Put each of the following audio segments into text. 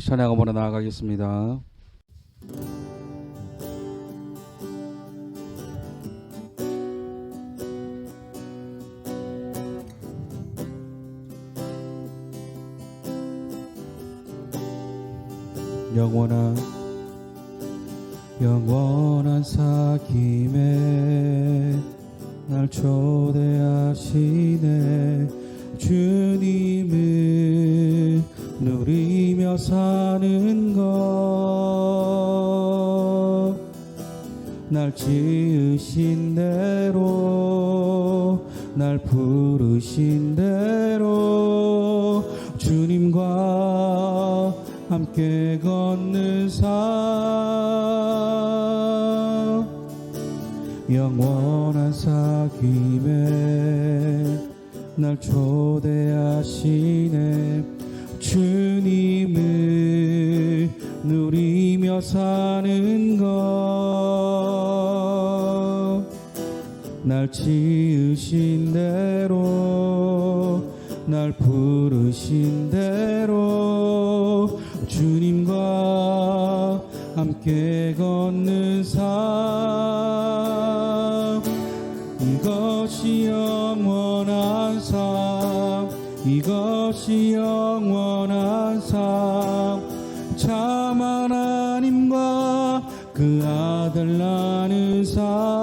우리 찬양으로 나아가겠습니다. 영원한 영원한 사귐에 날 초대하시네 주님을 누리며 사는 것 날 지으신 대로 날 부르신 대로 주님과 함께 걷는 삶. 영원한 사귐에 날 초대하시네 사는 것 날 지으신 대로 날 부르신 대로 주님과 함께 걷는 삶. 이것이 영원한 삶. 이것이 영원한 삶참 하나님과 그 아들 나는 삶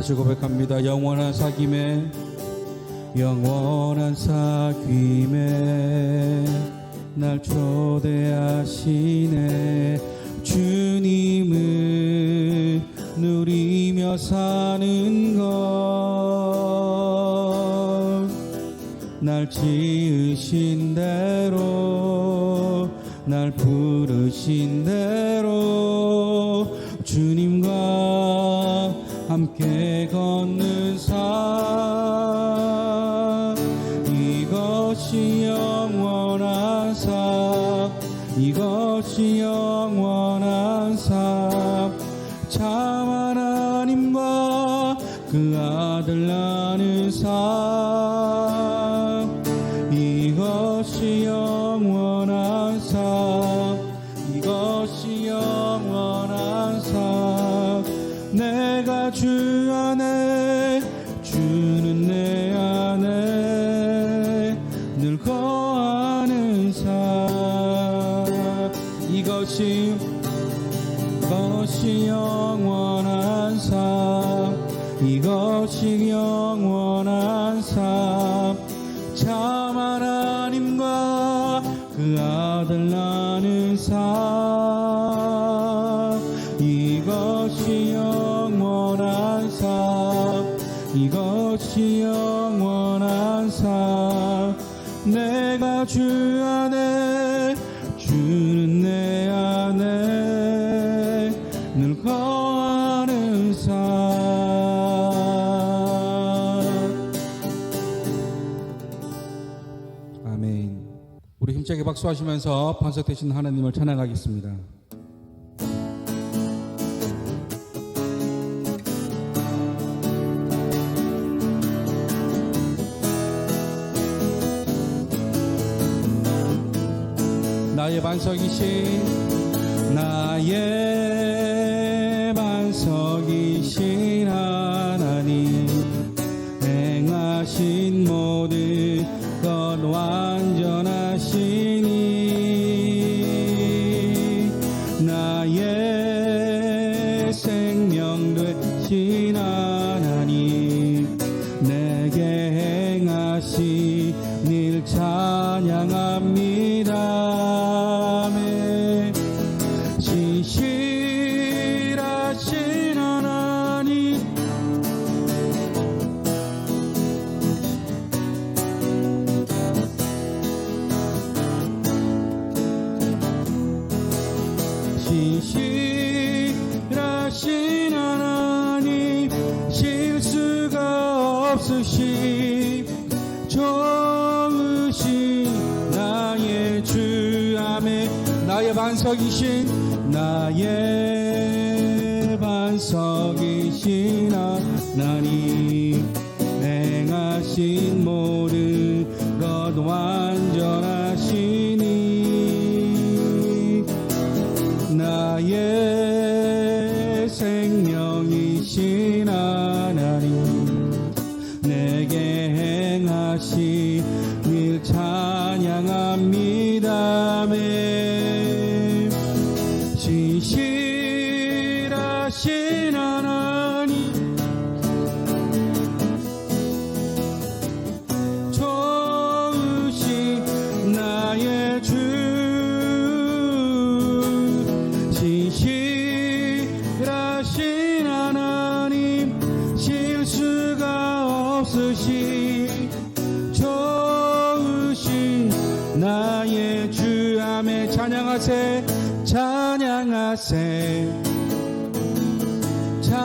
다시 고백합니다. 영원한 사귐에 영원한 사귐에 날 초대하시네. 주님을 누리며 사는 것날 지으신 대로 날 부르신 대로 함께 걷는 삶. 이것이 영원한 삶. 이것이 영원한 삶참 하나님과 그 아들 나는 삶 이것이 영원한 삶 우리 힘차게 박수하시면서 반석 되신 하나님을 찬양하겠습니다. 나의 반석이신 나의 나의 반석이신 하나님 행하신 모 진실하신 하나님. 좋으신 나의 주 진실하신 하나님 실수가 없으신 좋으신 나의 주. 아멘. 찬양하세 찬양하세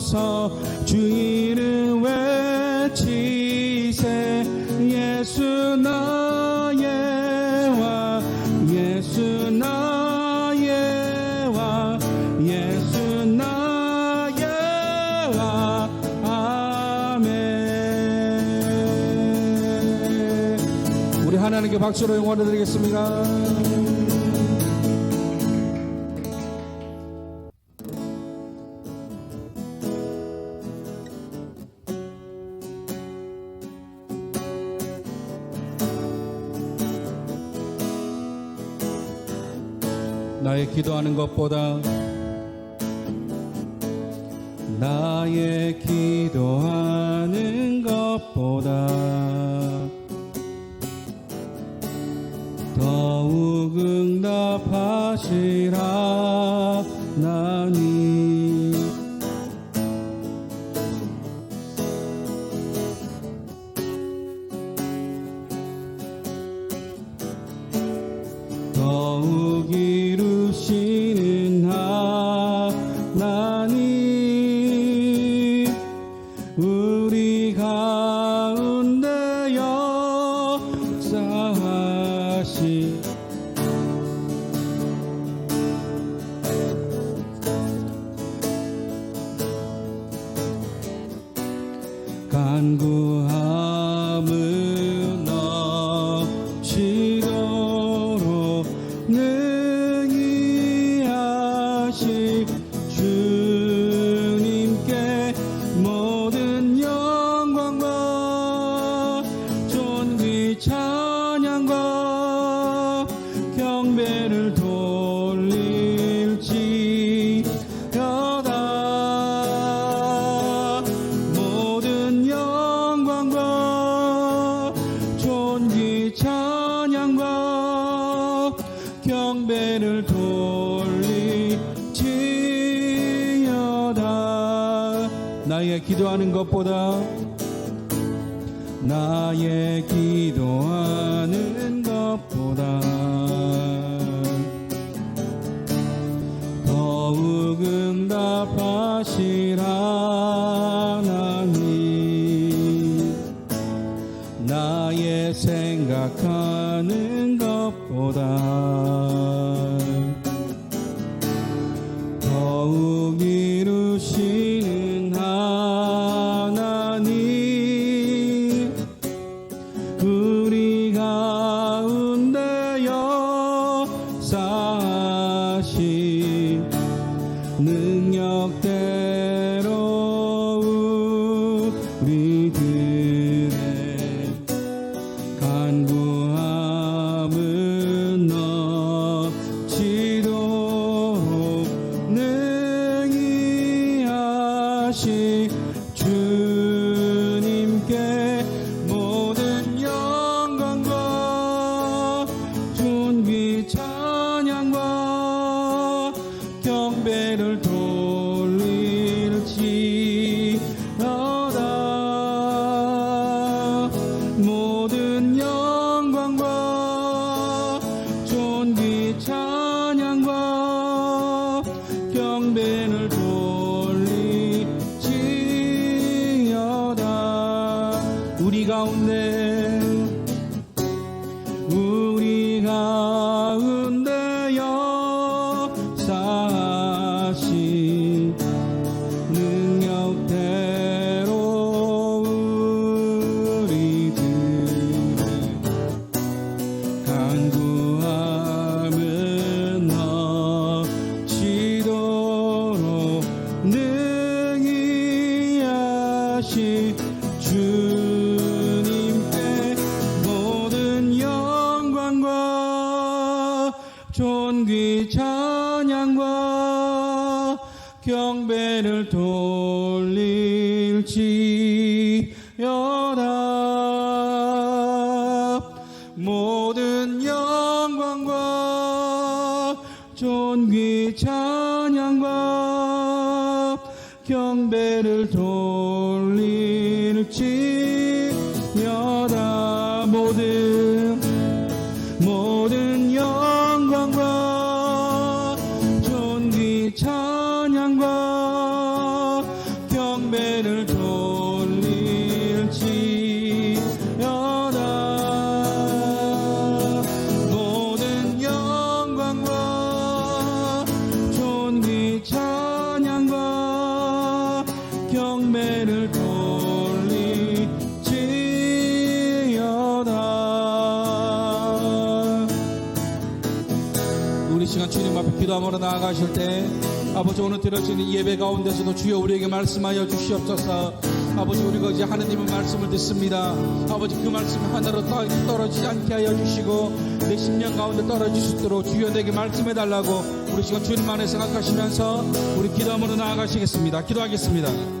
꿇고서. 주 이름 외치세. 예수 나의 왕 예수 나의 왕 예수 나의 왕 아멘. 우리 하나님께 박수로 영원해 드리겠습니다 나의 기도하는 것보다 나의 기도하는 것보다 더욱 응답하시라. 나니 간 기 역사 존귀 찬양과 경배를 돌릴지어다. 모든 영광과 존귀 찬양과 경배를 돌릴지어다. 모든 모든 시간 주님 앞에 기도함으로 나아가실 때 아버지 오늘 드려지는 예배 가운데서도 주여 우리에게 말씀하여 주시옵소서. 아버지 우리가 이제 하느님의 말씀을 듣습니다. 아버지 그 말씀 하나로 떠- 떨어지지 않게 하여 주시고 내 심령 가운데 떨어질 수 있도록 주여 내게 말씀해 달라고 우리 시간 주님 안에 생각하시면서 우리 기도함으로 나아가시겠습니다. 기도하겠습니다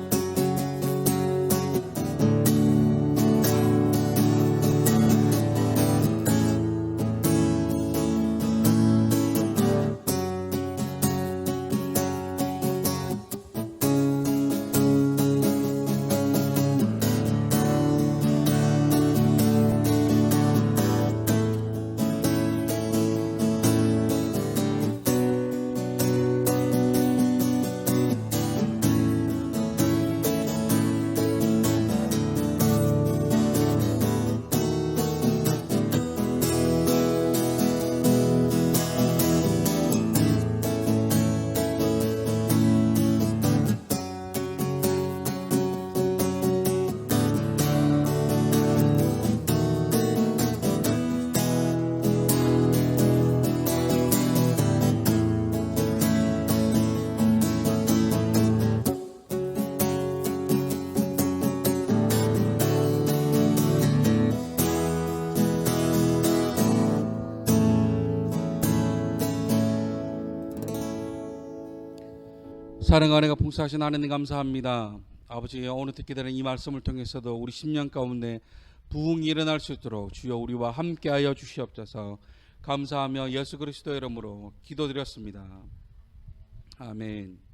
사랑과 은혜가 풍성하신 하나님 감사합니다. 아버지 오늘 듣게 되는 이 말씀을 통해서도 우리 심령 가운데 부흥이 일어날 수 있도록 주여 우리와 함께하여 주시옵소서 감사하며 예수 그리스도 이름으로 기도드렸습니다. 아멘.